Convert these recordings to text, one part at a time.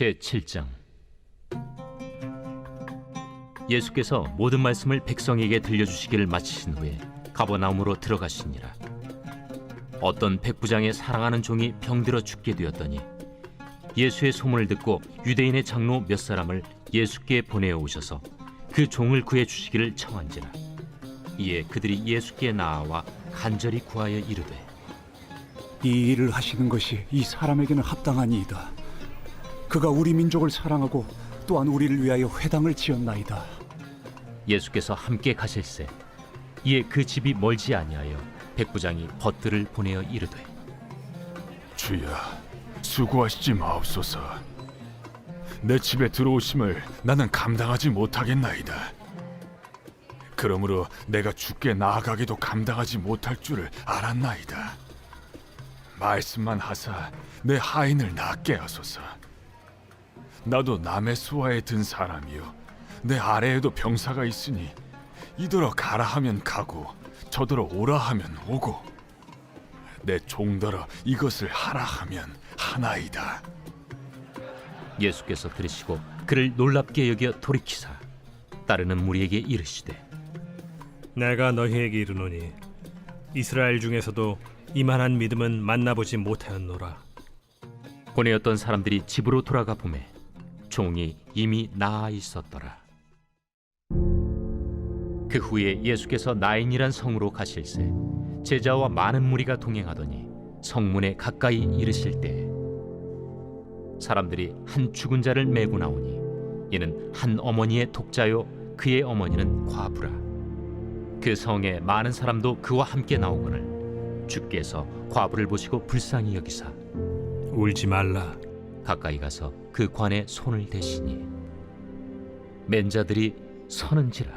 제 7장. 예수께서 모든 말씀을 백성에게 들려주시기를 마치신 후에 가버나움으로 들어가시니라. 어떤 백부장의 사랑하는 종이 병들어 죽게 되었더니 예수의 소문을 듣고 유대인의 장로 몇 사람을 예수께 보내어 오셔서 그 종을 구해 주시기를 청한지라. 이에 그들이 예수께 나아와 간절히 구하여 이르되 이 일을 하시는 것이 이 사람에게는 합당하니이다. 그가 우리 민족을 사랑하고 또한 우리를 위하여 회당을 지었나이다. 예수께서 함께 가실새 이에 그 집이 멀지 아니하여 백부장이 벗들을 보내어 이르되 주여, 수고하시지 마옵소서. 내 집에 들어오심을 나는 감당하지 못하겠나이다. 그러므로 내가 죽게 나아가기도 감당하지 못할 줄을 알았나이다. 말씀만 하사 내 하인을 낫게 하소서. 나도 남의 수하에 든 사람이요, 내 아래에도 병사가 있으니 이더러 가라 하면 가고 저더러 오라 하면 오고 내 종더러 이것을 하라 하면 하나이다. 예수께서 들으시고 그를 놀랍게 여겨 돌이키사 따르는 무리에게 이르시되 내가 너희에게 이르노니 이스라엘 중에서도 이만한 믿음은 만나보지 못하였노라. 보내었던 사람들이 집으로 돌아가 보매 종이 이미 나아 있었더라. 그 후에 예수께서 나인이란 성으로 가실새 제자와 많은 무리가 동행하더니 성문에 가까이 이르실 때 사람들이 한 죽은 자를 메고 나오니 이는 한 어머니의 독자요 그의 어머니는 과부라 그 성에 많은 사람도 그와 함께 나오거늘 주께서 과부를 보시고 불쌍히 여기사 울지 말라. 가까이 가서 그 관에 손을 대시니 맨자들이 서는지라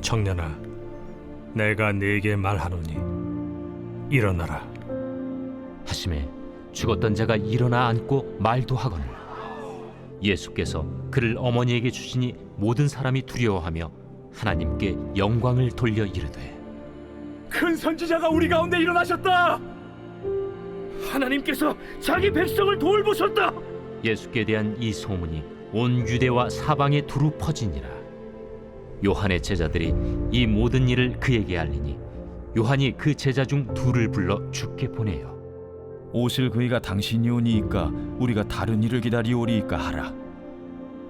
청년아, 내가 네게 말하노니 일어나라. 하심에 죽었던 자가 일어나 앉고 말도 하거늘 예수께서 그를 어머니에게 주시니 모든 사람이 두려워하며 하나님께 영광을 돌려 이르되 큰 선지자가 우리 가운데 일어나셨다. 하나님께서 자기 백성을 돌보셨다. 예수께 대한 이 소문이 온 유대와 사방에 두루 퍼지니라 요한의 제자들이 이 모든 일을 그에게 알리니 요한이 그 제자 중 둘을 불러 죽게 보내요 오실 그이가 당신이 오니이까 우리가 다른 일을 기다리오리이까 하라.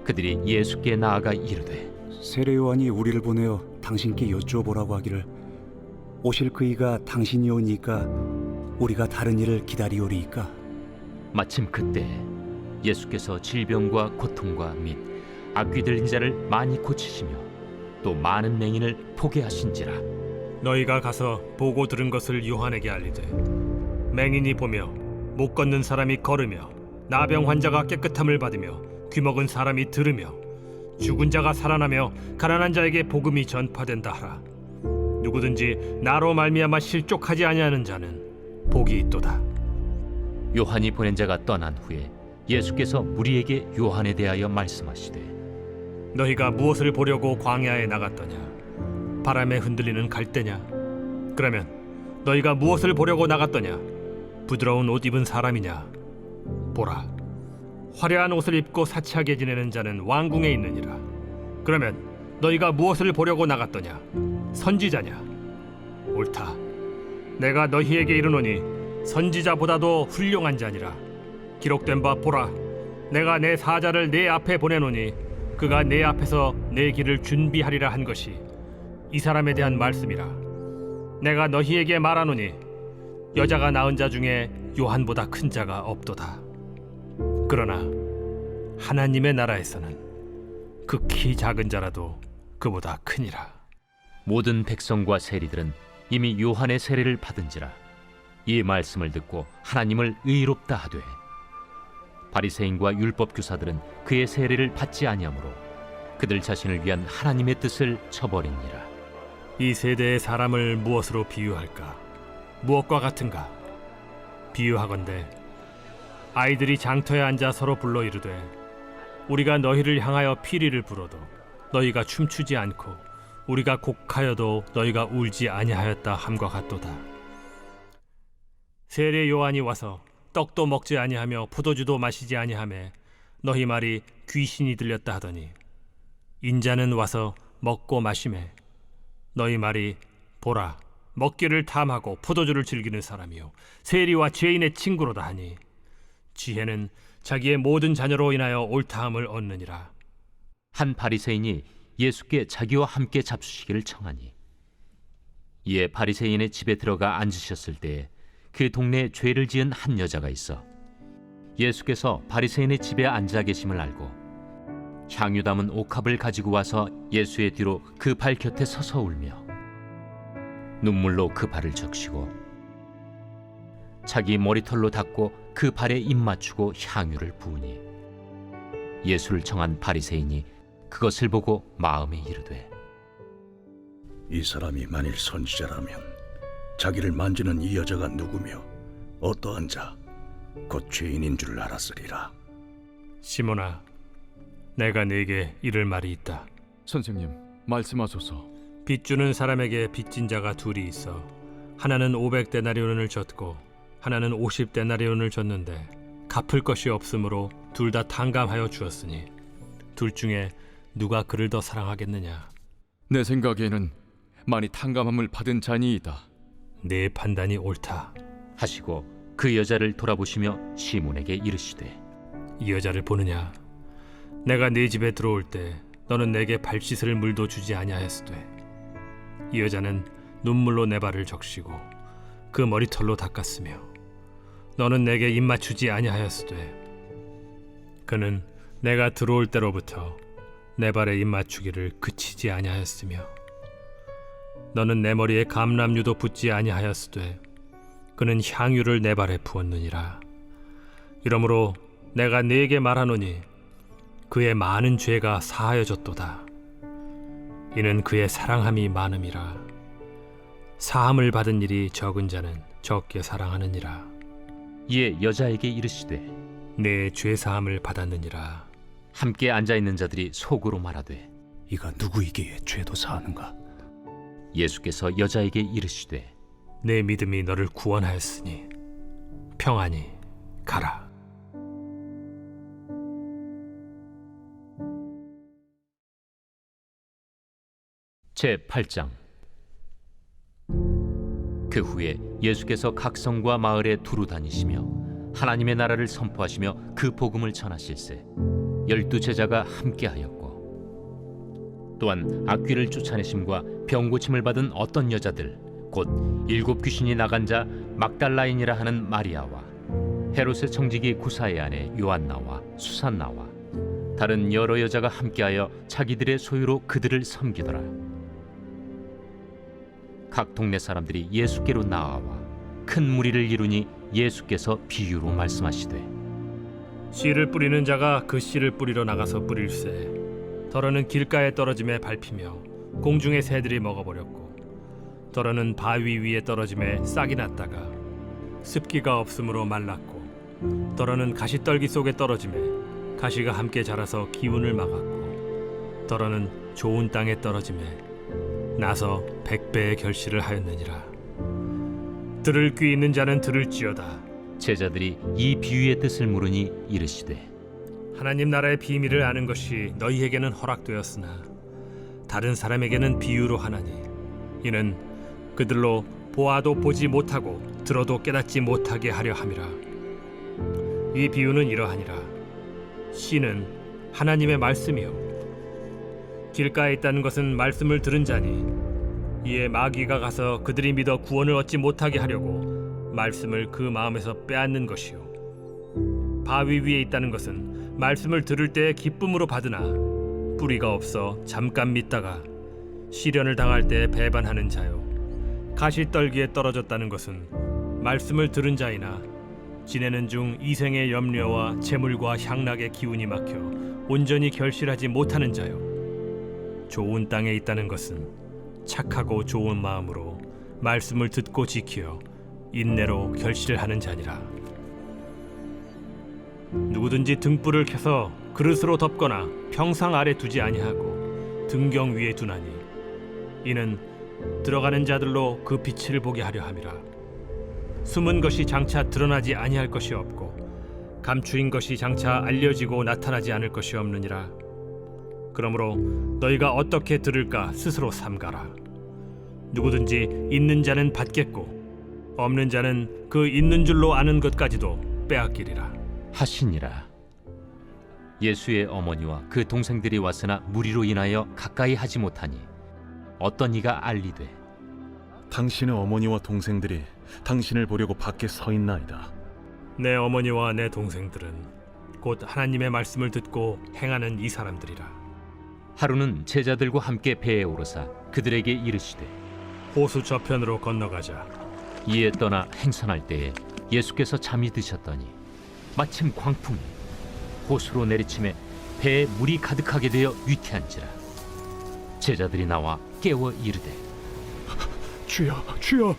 그들이 예수께 나아가 이르되 세례 요한이 우리를 보내어 당신께 여쭈어 보라고 하기를 오실 그이가 당신이 오니까 우리가 다른 일을 기다리오리이까? 마침 그때 예수께서 질병과 고통과 및 악귀 들린 자를 많이 고치시며 또 많은 맹인을 포게 하신지라. 너희가 가서 보고 들은 것을 요한에게 알리되 맹인이 보며 못 걷는 사람이 걸으며 나병 환자가 깨끗함을 받으며 귀먹은 사람이 들으며 죽은 자가 살아나며 가난한 자에게 복음이 전파된다 하라. 누구든지 나로 말미암아 실족하지 아니하는 자는 복이 있도다 요한이 보낸 자가 떠난 후에 예수께서 무리에게 요한에 대하여 말씀하시되 너희가 무엇을 보려고 광야에 나갔더냐? 바람에 흔들리는 갈대냐? 그러면 너희가 무엇을 보려고 나갔더냐? 부드러운 옷 입은 사람이냐? 보라, 화려한 옷을 입고 사치하게 지내는 자는 왕궁에 있느니라. 그러면 너희가 무엇을 보려고 나갔더냐? 선지자냐? 옳다. 내가 너희에게 이르노니 선지자보다도 훌륭한 자니라. 기록된 바 보라, 내가 내 사자를 내 앞에 보내노니 그가 내 앞에서 내 길을 준비하리라 한 것이 이 사람에 대한 말씀이라. 내가 너희에게 말하노니 여자가 낳은 자 중에 요한보다 큰 자가 없도다. 그러나 하나님의 나라에서는 극히 작은 자라도 그보다 크니라. 모든 백성과 세리들은 이미 요한의 세례를 받은지라 이 말씀을 듣고 하나님을 의롭다 하되 바리새인과 율법 교사들은 그의 세례를 받지 아니하므로 그들 자신을 위한 하나님의 뜻을 쳐버리니라 이 세대의 사람을 무엇으로 비유할까? 무엇과 같은가? 비유하건대 아이들이 장터에 앉아 서로 불러 이르되 우리가 너희를 향하여 피리를 불어도 너희가 춤추지 않고 우리가 곡하여도 너희가 울지 아니하였다 함과 같도다. 세례 요한이 와서 떡도 먹지 아니하며 포도주도 마시지 아니하매 너희 말이 귀신이 들렸다 하더니 인자는 와서 먹고 마심에 너희 말이 보라 먹기를 탐하고 포도주를 즐기는 사람이요 세리와 죄인의 친구로다 하니 지혜는 자기의 모든 자녀로 인하여 옳다함을 얻느니라 한 바리새인이 예수께 자기와 함께 잡수시기를 청하니. 이에 바리새인의 집에 들어가 앉으셨을 때에 그 동네에 죄를 지은 한 여자가 있어 예수께서 바리새인의 집에 앉아 계심을 알고 향유 담은 옥합을 가지고 와서 예수의 뒤로 그 발 곁에 서서 울며 눈물로 그 발을 적시고 자기 머리털로 닦고 그 발에 입 맞추고 향유를 부으니 예수를 청한 바리새인이 그것을 보고 마음에 이르되 이 사람이 만일 선지자라면 자기를 만지는 이 여자가 누구며 어떠한 자, 곧 죄인인 줄 알았으리라. 시몬아 내가 네게 이를 말이 있다 선생님, 말씀하소서. 빚 주는 사람에게 빚진 자가 둘이 있어 하나는 500데나리온을 졌고 하나는 50데나리온을 졌는데 갚을 것이 없으므로 둘 다 탕감하여 주었으니 둘 중에 누가 그를 더 사랑하겠느냐? 내 생각에는 많이 탕감함을 받은 자니이다. 내 판단이 옳다. 하시고 그 여자를 돌아보시며 시몬에게 이르시되 이 여자를 보느냐? 내가 네 집에 들어올 때 너는 내게 발 씻을 물도 주지 아니하였으되 이 여자는 눈물로 내 발을 적시고 그 머리털로 닦았으며 너는 내게 입 맞추지 아니하였으되 그는 내가 들어올 때로부터 내 발에 입 맞추기를 그치지 아니하였으며 너는 내 머리에 감람유도 붓지 아니하였으되 그는 향유를 내 발에 부었느니라 이러므로 내가 네게 말하노니 그의 많은 죄가 사하여졌도다. 이는 그의 사랑함이 많음이라. 사함을 받은 일이 적은 자는 적게 사랑하느니라. 이에 여자에게 이르시되 내 죄 사함을 받았느니라. 함께 앉아 있는 자들이 속으로 말하되 이가 누구이기에 죄도 사하는가? 예수께서 여자에게 이르시되 내 믿음이 너를 구원하였으니 평안히 가라. 제 8장 그 후에 예수께서 각 성과 마을에 두루 다니시며 하나님의 나라를 선포하시며 그 복음을 전하실세 열두 제자가 함께하였고 또한 악귀를 쫓아내심과 병 고침을 받은 어떤 여자들 곧 일곱 귀신이 나간 자 막달라인이라 하는 마리아와 헤롯의 청지기 구사의 아내 요한나와 수산나와 다른 여러 여자가 함께하여 자기들의 소유로 그들을 섬기더라. 각 동네 사람들이 예수께로 나아와 큰 무리를 이루니 예수께서 비유로 말씀하시되 씨를 뿌리는 자가 그 씨를 뿌리러 나가서 뿌릴새 더러는 길가에 떨어짐에 밟히며 공중의 새들이 먹어버렸고 더러는 바위 위에 떨어짐에 싹이 났다가 습기가 없으므로 말랐고 더러는 가시떨기 속에 떨어짐에 가시가 함께 자라서 기운을 막았고 더러는 좋은 땅에 떨어짐에 나서 백배의 결실을 하였느니라 들을 귀 있는 자는 들을지어다. 제자들이 이 비유의 뜻을 물으니 이르시되 하나님 나라의 비밀을 아는 것이 너희에게는 허락되었으나 다른 사람에게는 비유로 하나니 이는 그들로 보아도 보지 못하고 들어도 깨닫지 못하게 하려 함이라. 이 비유는 이러하니라. 씨는 하나님의 말씀이요. 길가에 있다는 것은 말씀을 들은 자니 이에 마귀가 가서 그들이 믿어 구원을 얻지 못하게 하려고 말씀을 그 마음에서 빼앗는 것이요. 바위 위에 있다는 것은 말씀을 들을 때에 기쁨으로 받으나 뿌리가 없어 잠깐 믿다가 시련을 당할 때 배반하는 자요. 가시떨기에 떨어졌다는 것은 말씀을 들은 자이나 지내는 중 이생의 염려와 재물과 향락의 기운이 막혀 온전히 결실하지 못하는 자요. 좋은 땅에 있다는 것은 착하고 좋은 마음으로 말씀을 듣고 지키어 인내로 결실을 하는 자니라 누구든지 등불을 켜서 그릇으로 덮거나 평상 아래 두지 아니하고 등경 위에 두나니 이는 들어가는 자들로 그 빛을 보게 하려 함이라 숨은 것이 장차 드러나지 아니할 것이 없고 감추인 것이 장차 알려지고 나타나지 않을 것이 없느니라. 그러므로 너희가 어떻게 들을까 스스로 삼가라. 누구든지 있는 자는 받겠고 없는 자는 그 있는 줄로 아는 것까지도 빼앗기리라. 하시니라. 예수의 어머니와 그 동생들이 왔으나 무리로 인하여 가까이 하지 못하니 어떤 이가 알리되 당신의 어머니와 동생들이 당신을 보려고 밖에 서 있나이다. 내 어머니와 내 동생들은 곧 하나님의 말씀을 듣고 행하는 이 사람들이라. 하루는 제자들과 함께 배에 오르사 그들에게 이르시되 호수 저편으로 건너가자. 이에 떠나 행선할 때에 예수께서 잠이 드셨더니 마침 광풍이 호수로 내리침에 배에 물이 가득하게 되어 위태한지라 제자들이 나와 깨워 이르되 주여, 주여,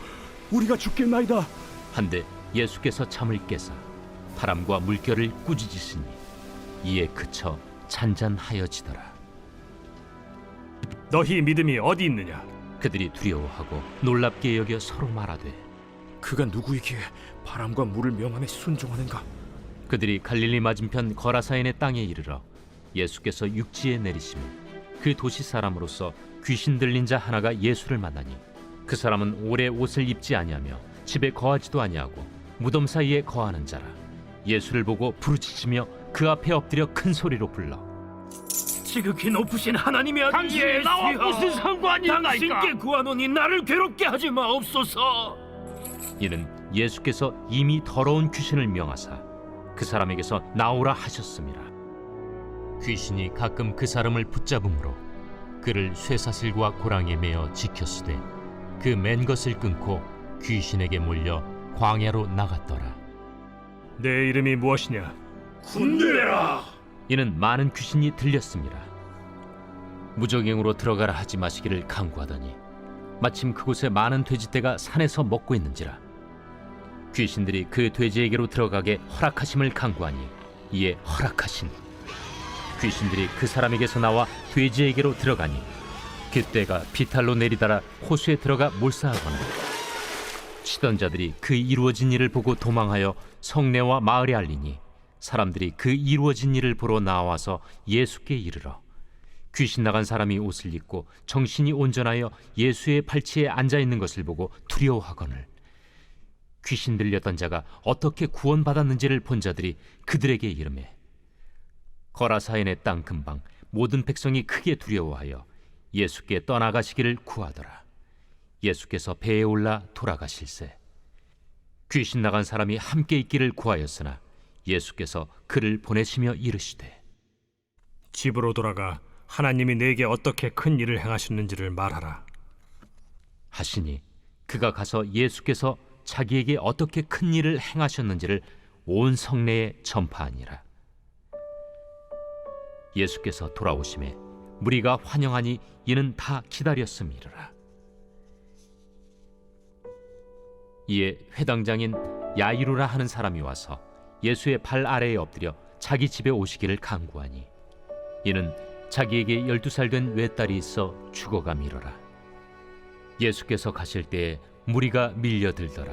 우리가 죽겠나이다. 한데 예수께서 잠을 깨사 바람과 물결을 꾸짖으시니 이에 그쳐 잔잔하여지더라 너희 믿음이 어디 있느냐? 그들이 두려워하고 놀랍게 여겨 서로 말하되 그가 누구이기에 바람과 물을 명함에 순종하는가? 그들이 갈릴리 맞은편 거라사인의 땅에 이르러 예수께서 육지에 내리시며 그 도시 사람으로서 귀신 들린 자 하나가 예수를 만나니 그 사람은 오래 옷을 입지 아니하며 집에 거하지도 아니하고 무덤 사이에 거하는 자라 예수를 보고 부르짖으며 그 앞에 엎드려 큰 소리로 불러 지극히 높으신 하나님의 아들 당신이 나와 무슨 상관이 당신께 구하노니 나를 괴롭게 하지 마옵소서 이는 예수께서 이미 더러운 귀신을 명하사 그 사람에게서 나오라 하셨습니다. 귀신이 가끔 그 사람을 붙잡음으로 그를 쇠사슬과 고랑에 매어 지켰으되 그 맨 것을 끊고 귀신에게 몰려 광야로 나갔더라. 내 이름이 무엇이냐? 군대라 이는 많은 귀신이 들렸습니다. 무적행으로 들어가라 하지 마시기를 강구하더니 마침 그곳에 많은 돼지떼가 산에서 먹고 있는지라 귀신들이 그 돼지에게로 들어가게 허락하심을 강구하니 이에 허락하신 귀신들이 그 사람에게서 나와 돼지에게로 들어가니 그때가 비탈로 내리다라 호수에 들어가 몰사하거나 치던 자들이 그 이루어진 일을 보고 도망하여 성내와 마을에 알리니 사람들이 그 이루어진 일을 보러 나와서 예수께 이르러 귀신 나간 사람이 옷을 입고 정신이 온전하여 예수의 팔치에 앉아 있는 것을 보고 두려워하거늘 귀신 들렸던 자가 어떻게 구원받았는지를 본 자들이 그들에게 이르매 거라사인의 땅 근방 모든 백성이 크게 두려워하여 예수께 떠나가시기를 구하더라. 예수께서 배에 올라 돌아가실세. 귀신 나간 사람이 함께 있기를 구하였으나 예수께서 그를 보내시며 이르시되 집으로 돌아가 하나님이 내게 어떻게 큰 일을 행하셨는지를 말하라. 하시니 그가 가서 예수께서 자기에게 어떻게 큰 일을 행하셨는지를 온 성내에 전파하니라. 예수께서 돌아오심에 무리가 환영하니 이는 다 기다렸음이라. 이에 회당장인 야이루라 하는 사람이 와서 예수의 발 아래에 엎드려 자기 집에 오시기를 간구하니 이는 자기에게 열두 살 된 외딸이 있어 죽어가미러라. 예수께서 가실 때에 무리가 밀려들더라.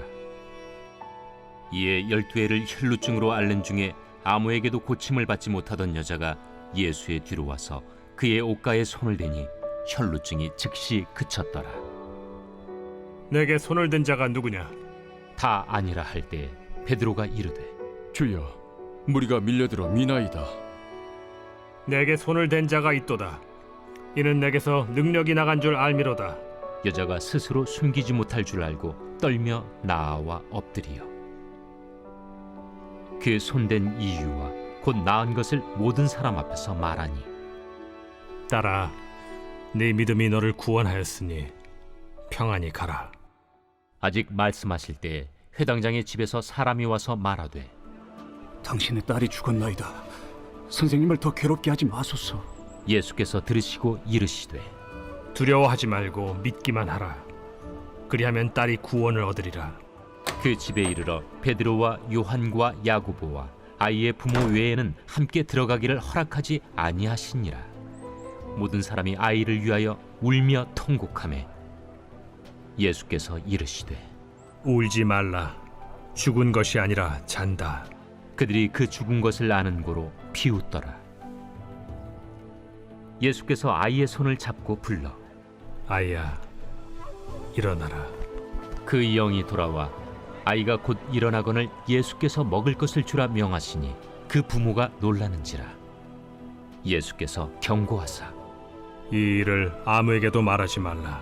이에 열두 해를 혈루증으로 앓는 중에 아무에게도 고침을 받지 못하던 여자가 예수의 뒤로 와서 그의 옷가에 손을 대니 혈루증이 즉시 그쳤더라. 내게 손을 댄 자가 누구냐? 다 아니라 할 때 베드로가 이르되 주여, 무리가 밀려들어 미나이다. 내게 손을 댄 자가 있도다. 이는 내게서 능력이 나간 줄 알미로다. 여자가 스스로 숨기지 못할 줄 알고 떨며 나아와 엎드리어 그 손댄 이유와 곧 나은 것을 모든 사람 앞에서 말하니 딸아, 네 믿음이 너를 구원하였으니 평안히 가라. 아직 말씀하실 때에 회당장의 집에서 사람이 와서 말하되 당신의 딸이 죽었나이다. 선생님을 더 괴롭게 하지 마소서. 예수께서 들으시고 이르시되 두려워하지 말고 믿기만 하라. 그리하면 딸이 구원을 얻으리라. 그 집에 이르러 베드로와 요한과 야고보와 아이의 부모 외에는 함께 들어가기를 허락하지 아니하시니라 모든 사람이 아이를 위하여 울며 통곡하매 예수께서 이르시되 울지 말라. 죽은 것이 아니라 잔다. 그들이 그 죽은 것을 아는 고로 비웃더라. 예수께서 아이의 손을 잡고 불러 아이야, 일어나라. 그 영이 돌아와 아이가 곧 일어나거늘 예수께서 먹을 것을 주라 명하시니 그 부모가 놀라는지라 예수께서 경고하사 이 일을 아무에게도 말하지 말라.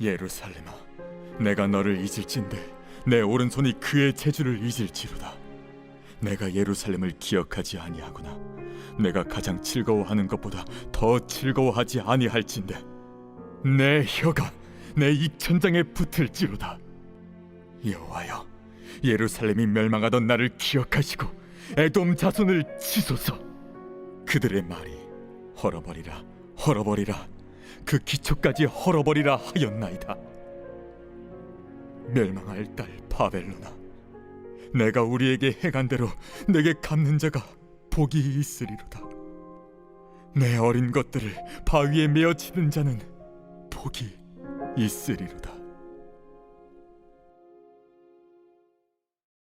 예루살렘아, 내가 너를 잊을진데 내 오른손이 그의 재주를 잊을지로다. 내가 예루살렘을 기억하지 아니하거나 내가 가장 즐거워하는 것보다 더 즐거워하지 아니할진대 내 혀가 내 입천장에 붙을지로다. 여호와여, 예루살렘이 멸망하던 나를 기억하시고 에돔 자손을 치소서. 그들의 말이 헐어버리라, 헐어버리라. 그 기초까지 헐어버리라 하였나이다. 멸망할 딸 바벨로나 내가 우리에게 행한 대로 내게 갚는 자가 복이 있으리로다 내 어린 것들을 바위에 메어 치는 자는 복이 있으리로다